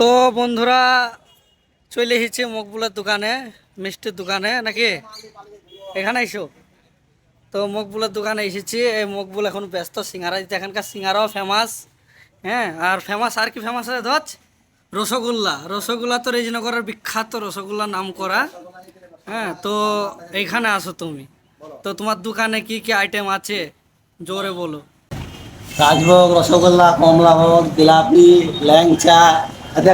তো বন্ধুরা, চলে এসেছি মকবুলের দোকানে, মিষ্টির দোকানে, নাকি? এখানে এসো। তো মকবুলের দোকানে এসেছি, এই মকবুল এখন ব্যস্ত সিঙ্গারা দিতে। এখানকার সিঙ্গারাও ফেমাস হ্যাঁ? আর ফেমাস আর কি ফেমাস আছে ধর? রসগোল্লা। রসগোল্লা তো রেজিনগরের বিখ্যাত রসগোল্লা নাম করা। হ্যাঁ তো এইখানে আসো তুমি। তো তোমার দোকানে কি কি আইটেম আছে? জোরে বলো। রাজভোগ রসগোল্লা, কমলাভোগ জিলাপি ল্যাংচা আচ্ছা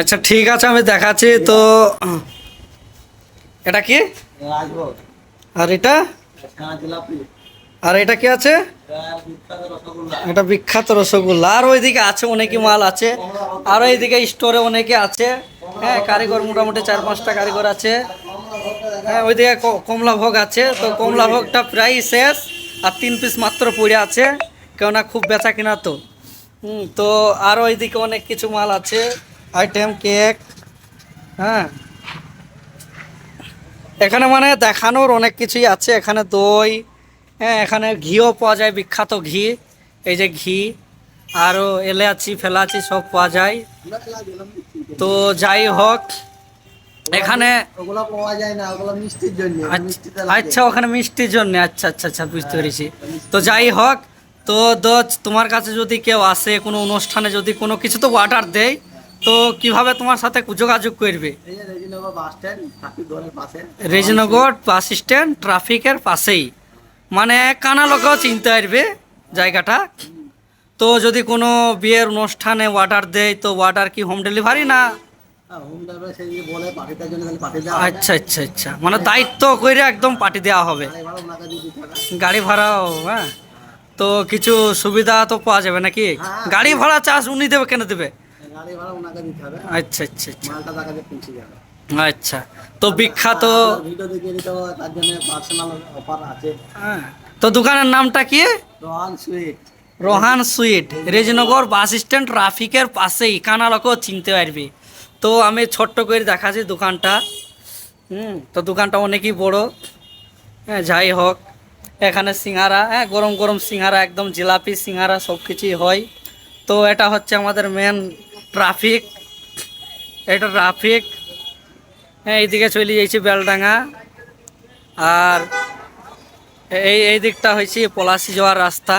আচ্ছা ঠিক আছে আমি দেখাচ্ছি তো এটা কি? আর এটা? আর এটা কি আছে? এটা বিখ্যাত রসগোল্লা। আর ওইদিকে আছে অনেকই মাল আছে। আর এইদিকে স্টোরে অনেকে আছে। হ্যাঁ কারিগর মোটামুটি চার পাঁচটা কারিগর আছে। হ্যাঁ ওইদিকে কমলা ভোগ আছে। তো কমলা ভোগটা প্রায় শেষ। আর তিন পিস মাত্র পড়ে আছে। কেননা খুব বেচা কিনা তো। হুম তো আরও এইদিকে অনেক কিছু মাল আছে। আইটেম কেক হ্যাঁ। এখানে মানে দেখানোর অনেক কিছুই আছে। এখানে দই হ্যাঁ এখানে ঘিও পাওয়া যায় বিখ্যাত ঘি। এই যে ঘি আরও এলাচি ফেলাচি সব পাওয়া যায়। তো যাই হোক এখানে ওগুলো পাওয়া যায় না ওগুলো মিষ্টির জন্য। আচ্ছা- আচ্ছা ওখানে মিষ্টির জন্য। আচ্ছা আচ্ছা আচ্ছা বুঝতে পেরেছি। তো যাই হোক তো দোজ তোমার কাছে যদি কেউ আসে কোনো অনুষ্ঠানে যদি কোনো কিছু তো অর্ডার দেয় তো কীভাবে তোমার সাথে যোগাযোগ করবে? রেজিনগর বাস স্ট্যান্ড ট্রাফিকের পাশেই। মানে কানা লোকেও চিনতে পারবে জায়গাটা। তো যদি কোনো বিয়ের অনুষ্ঠানে অর্ডার দেয় তো অর্ডার কি হোম ডেলিভারি না? হোম ডেলিভারি সেই যে বলে পাঠিয়ে জন্য তাহলে পাঠিয়ে দেওয়া হবে। আচ্ছা আচ্ছা আচ্ছা। মানে দায়িত্ব করে একদম পাঠিয়ে দেওয়া হবে। গাড়ি ভাড়াও হ্যাঁ। তো কিছু সুবিধা তো পাওয়া যাবে নাকি? হ্যাঁ। গাড়ি ভাড়া চার্জ উনি দেবে কেন দেবে? আচ্ছা আচ্ছা আচ্ছা। আচ্ছা। তো বিখ্যাত হ্যাঁ। তো দোকানের নামটা কি? Rohan sweet. Rohan sweet. Rejnagar bus stand ট্রাফিকের পাশেই কানালকেও চিনতে পারবি। তো আমি ছোট্ট করে দেখাচ্ছি দোকানটা। হুম তো দোকানটা অনেকই বড়। হ্যাঁ যাই হোক। এখানে সিঙ্গারা হ্যাঁ গরম গরম সিঙ্গারা, একদম জিলাপি সিঙ্গারা সব কিছুই হয়। তো এটা হচ্ছে আমাদের মেন ট্রাফিক এটা ট্রাফিক হ্যাঁ এইদিকে চলে যাইছি বেলডাঙ্গা। আর এই এই দিকটা হয়েছে পলাশি যাওয়ার রাস্তা।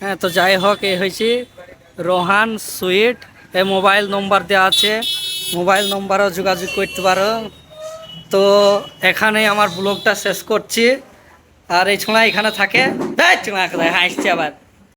হ্যাঁ তো যাই হোক, এই হয়েছে রোহান সুইট। এই মোবাইল নম্বর দেওয়া আছে। মোবাইল নম্বরও যোগাযোগ করতে পারো। তো এখানেই আমার ব্লগটা শেষ করছি। আর এই ছোঁড়া এখানে থাকে। ছোঁড়া হাসছে আবার।